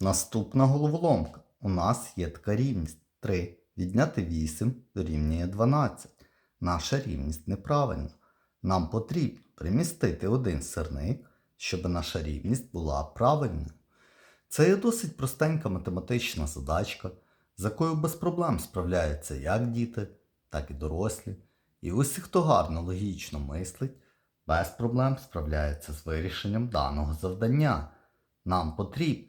Наступна головоломка. У нас є така рівність 3 відняти 8 дорівнює 12. Наша рівність неправильна. Нам потрібно примістити один сирник, щоб наша рівність була правильною. Це є досить простенька математична задачка, з якою без проблем справляються як діти, так і дорослі. І усі, хто гарно логічно мислить, без проблем справляється з вирішенням даного завдання. Нам потрібно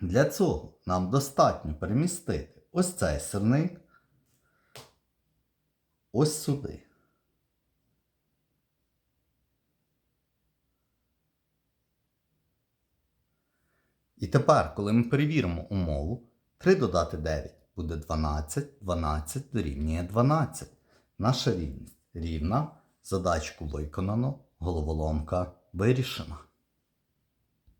Для цього нам достатньо перемістити ось цей сирник ось сюди. І тепер, коли ми перевіримо умову, 3 додати 9 буде 12, 12 дорівнює 12. Наша рівність рівна, задачку виконано, головоломка вирішена.